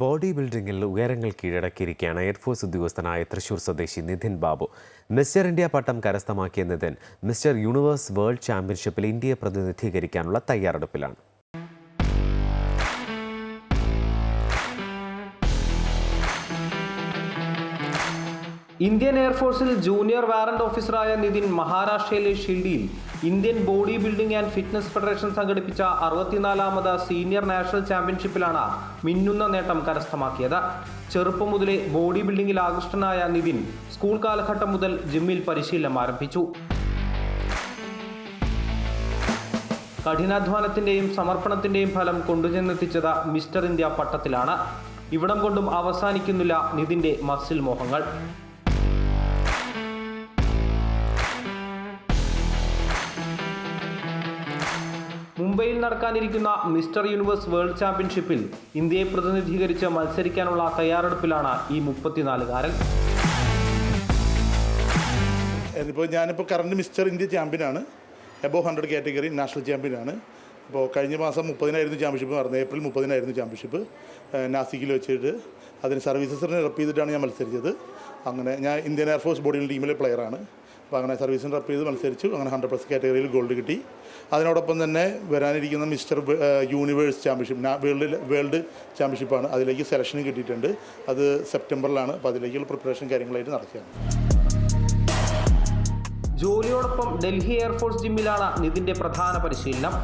Body ബിൽഡിങ്ങിൽ ഉയരങ്ങൾ കീഴടക്കിയിരിക്കുകയാണ് air force ഉദ്യോഗസ്ഥനായ തൃശൂർ സ്വദേശി നിതിൻ ബാബു. മിസ്റ്റർ ഇന്ത്യ പട്ടം കരസ്ഥമാക്കിയ നിതിൻ മിസ്റ്റർ യൂണിവേഴ്സ് വേൾഡ് ചാമ്പ്യൻഷിപ്പിൽ ഇന്ത്യയെ പ്രതിനിധീകരിക്കാനുള്ള തയ്യാറെടുപ്പിലാണ്. ഇന്ത്യൻ എയർഫോഴ്സിൽ ജൂനിയർ വാറന്റ് ഓഫീസറായ നിതിൻ മഹാരാഷ്ട്രയിലെ ഷിൽഡിയിൽ Indian body building and fitness federation സംഘടിപ്പിച്ച അറുപത്തിനാലാമത് സീനിയർ നാഷണൽ ചാമ്പ്യൻഷിപ്പിലാണ് മിന്നുന്ന നേട്ടം കരസ്ഥമാക്കിയത്. ചെറുപ്പം മുതലേ ബോഡി ബിൽഡിംഗിൽ ആകൃഷ്ടനായ നിതിൻ സ്കൂൾ കാലഘട്ടം മുതൽ ജിമ്മിൽ പരിശീലനം ആരംഭിച്ചു. കഠിനാധ്വാനത്തിന്റെയും സമർപ്പണത്തിന്റെയും ഫലം കൊണ്ടുചെന്നെത്തിച്ചത് മിസ്റ്റർ ഇന്ത്യ പട്ടത്തിലാണ്. ഇവിടം കൊണ്ടും അവസാനിക്കുന്നില്ല നിതിന്റെ മസിൽ മോഹങ്ങൾ. മുംബൈയിൽ നടക്കാനിരിക്കുന്ന മിസ്റ്റർ യൂണിവേഴ്സ് വേൾഡ് ചാമ്പ്യൻഷിപ്പിൽ ഇന്ത്യയെ പ്രതിനിധീകരിച്ച് മത്സരിക്കാനുള്ള തയ്യാറെടുപ്പിലാണ് ഈ മുപ്പത്തിനാലുകാരൻ. ഇപ്പോൾ ഞാനിപ്പോൾ കറണ്ട് മിസ്റ്റർ ഇന്ത്യ ചാമ്പ്യനാണ് എബോ ഹൺഡ്രഡ് കാറ്റഗറി നാഷണൽ ചാമ്പ്യനാണ് അപ്പോൾ കഴിഞ്ഞ മാസം മുപ്പതിനായിരുന്നു ചാമ്പ്യൻഷിപ്പ് നടന്നത് ഏപ്രിൽ മുപ്പതിനായിരുന്നു ചാമ്പ്യൻഷിപ്പ് നാസിക്കിൽ വെച്ചിട്ട് അതിന് സർവീസസിനെ റെപ്പ് ചെയ്തിട്ടാണ് ഞാൻ മത്സരിച്ചത്. അങ്ങനെ ഞാൻ ഇന്ത്യൻ എയർഫോഴ്സ് ബോഡിയിൽ ടീമിലെ പ്ലെയറാണ് അപ്പോൾ അങ്ങനെ സർവീസിന് റെപ്പ് ചെയ്ത് മത്സരിച്ചു. അങ്ങനെ ഹൺഡ്രഡ് പ്ലസ് കാറ്റഗറിയിൽ ഗോൾഡ് കിട്ടി. അതിനോടൊപ്പം തന്നെ വരാനിരിക്കുന്ന mister universe championship world world ചാമ്പ്യൻഷിപ്പാണ് അതിലേക്ക് സെലക്ഷൻ കിട്ടിയിട്ടുണ്ട്. അത് സെപ്റ്റംബറിലാണ്. അപ്പോൾ അതിലേക്കുള്ള പ്രിപ്പറേഷൻ കാര്യങ്ങളായിട്ട് നടക്കുകയാണ്. ജോലിയോടൊപ്പം ഡൽഹി എയർഫോഴ്സ് ജിമ്മിലാണ് നിതിന്റെ പ്രധാന പരിശീലനം.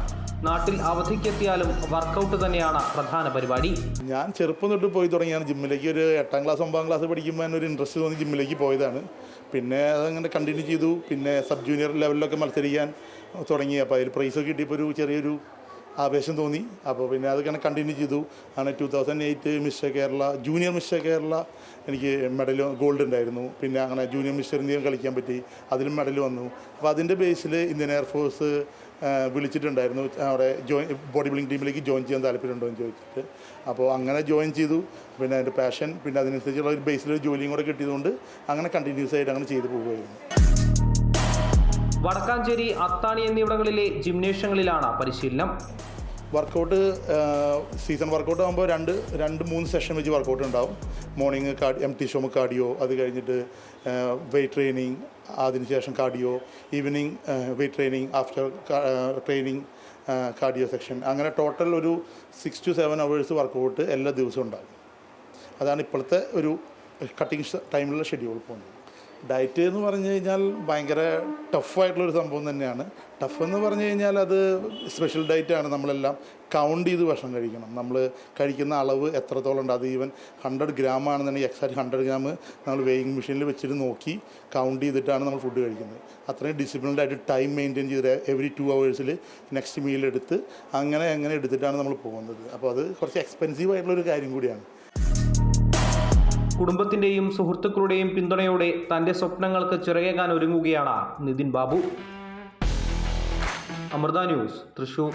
നാട്ടിൽ അവധിക്കെത്തിയാലും വർക്കൗട്ട് തന്നെയാണ് പ്രധാന പരിപാടി. ഞാൻ ചെറുപ്പം തൊട്ട് പോയി തുടങ്ങിയാണ്. ജിമ്മിലേക്ക് ഒരു എട്ടാം ക്ലാസ് ഒമ്പതാം ക്ലാസ് പഠിക്കുമ്പോൾ ഒരു ഇൻട്രസ്റ്റ് തോന്നി ജിമ്മിലേക്ക് പോയതാണ്. പിന്നെ അതങ്ങനെ കണ്ടിന്യൂ ചെയ്തു. പിന്നെ സബ് ജൂനിയർ ലെവലിലൊക്കെ മത്സരിക്കാൻ തുടങ്ങി. അപ്പോൾ അതിൽ പ്രൈസൊക്കെ കിട്ടിയപ്പോൾ ഒരു ചെറിയൊരു ആവേശം തോന്നി. അപ്പോൾ പിന്നെ അത് കണക്ക് കണ്ടിന്യൂ ചെയ്തു. അങ്ങനെ two thousand eight mister Kerala junior mister Kerala എനിക്ക് മെഡൽ ഗോൾഡ് ഉണ്ടായിരുന്നു. പിന്നെ അങ്ങനെ ജൂനിയർ മിസ്റ്റർ ഇന്ത്യയും കളിക്കാൻ പറ്റി. അതിലും മെഡൽ വന്നു. അപ്പോൾ അതിന്റെ ബേസിൽ ഇന്ത്യൻ എയർഫോഴ്സ് വിളിച്ചിട്ടുണ്ടായിരുന്നു. അവിടെ ജോയിൻ ബോഡി ബിൽഡിംഗ് ടീമിലേക്ക് ജോയിൻ ചെയ്യാൻ താല്പര്യമുണ്ടോ എന്ന് ചോദിച്ചിട്ട്. അപ്പോൾ അങ്ങനെ ജോയിൻ ചെയ്തു. പിന്നെ അതിന്റെ പാഷൻ പിന്നെ അതിനനുസരിച്ചുള്ള ഒരു ബേസിൽ ജോലിയും കൂടെ കിട്ടിയതുകൊണ്ട് അങ്ങനെ കണ്ടിന്യൂസ് ആയിട്ട് അങ്ങനെ ചെയ്തു പോവുകയായിരുന്നു വടക്കാഞ്ചേരി അത്താണി എന്നിവിടങ്ങളിലെ ജിംനേഷ്യങ്ങളിലാണ് പരിശീലനം. വർക്കൗട്ട് സീസൺ വർക്കൗട്ട് ആകുമ്പോൾ രണ്ട് രണ്ട് മൂന്ന് സെഷൻ വെച്ച് വർക്കൗട്ട് ഉണ്ടാവും. മോർണിംഗ് കാർഡ് എം ടി ഷോമ് കാർഡിയോ അത് കഴിഞ്ഞിട്ട് വെയിറ്റ് ട്രെയിനിങ് അതിനുശേഷം cardio evening weight training after training cardio section അങ്ങനെ ടോട്ടൽ ഒരു six to seven hours workout എല്ലാ ദിവസവും ഉണ്ടാകും അതാണ് ഇപ്പോഴത്തെ ഒരു കട്ടിങ് ടൈമിലുള്ള ഷെഡ്യൂൾ പോകുന്നത് ഡയറ്റ് എന്ന് പറഞ്ഞു കഴിഞ്ഞാൽ ഭയങ്കര ടഫായിട്ടുള്ളൊരു സംഭവം തന്നെയാണ്. ടഫ് എന്ന് പറഞ്ഞു കഴിഞ്ഞാൽ അത് സ്പെഷ്യൽ ഡയറ്റാണ് നമ്മളെല്ലാം. കൗണ്ട് ചെയ്ത് ഭക്ഷണം കഴിക്കണം. നമ്മൾ കഴിക്കുന്ന അളവ് എത്രത്തോളം ഉണ്ട്. അത് ഈവൻ ഹൺഡ്രഡ് ഗ്രാം ആണെന്നുണ്ടെങ്കിൽ എക്സാക്ട് ഹൺഡ്രഡ് ഗ്രാം നമ്മൾ വെയിങ് മെഷീനിൽ വെച്ചിട്ട് നോക്കി കൗണ്ട് ചെയ്തിട്ടാണ് നമ്മൾ ഫുഡ് കഴിക്കുന്നത്. അത്രയും ഡിസിപ്ലിൻഡ് ആയിട്ട് ടൈം മെയിന്റെയിൻ ചെയ്ത് എവറി ടു അവേഴ്സിൽ നെക്സ്റ്റ് മീൽ എടുത്ത് അങ്ങനെ അങ്ങനെ എടുത്തിട്ടാണ് നമ്മൾ പോകുന്നത്. അപ്പോൾ അത് കുറച്ച് എക്സ്പെൻസീവ് ആയിട്ടുള്ളൊരു കാര്യം കൂടിയാണ്. കുടുംബത്തിന്റെയും സുഹൃത്തുക്കളുടെയും പിന്തുണയോടെ തന്റെ സ്വപ്നങ്ങൾക്ക് ചിറകേകാൻ ഒരുങ്ങുകയാണ് നിതിൻ ബാബു. അമൃത ന്യൂസ് തൃശൂർ.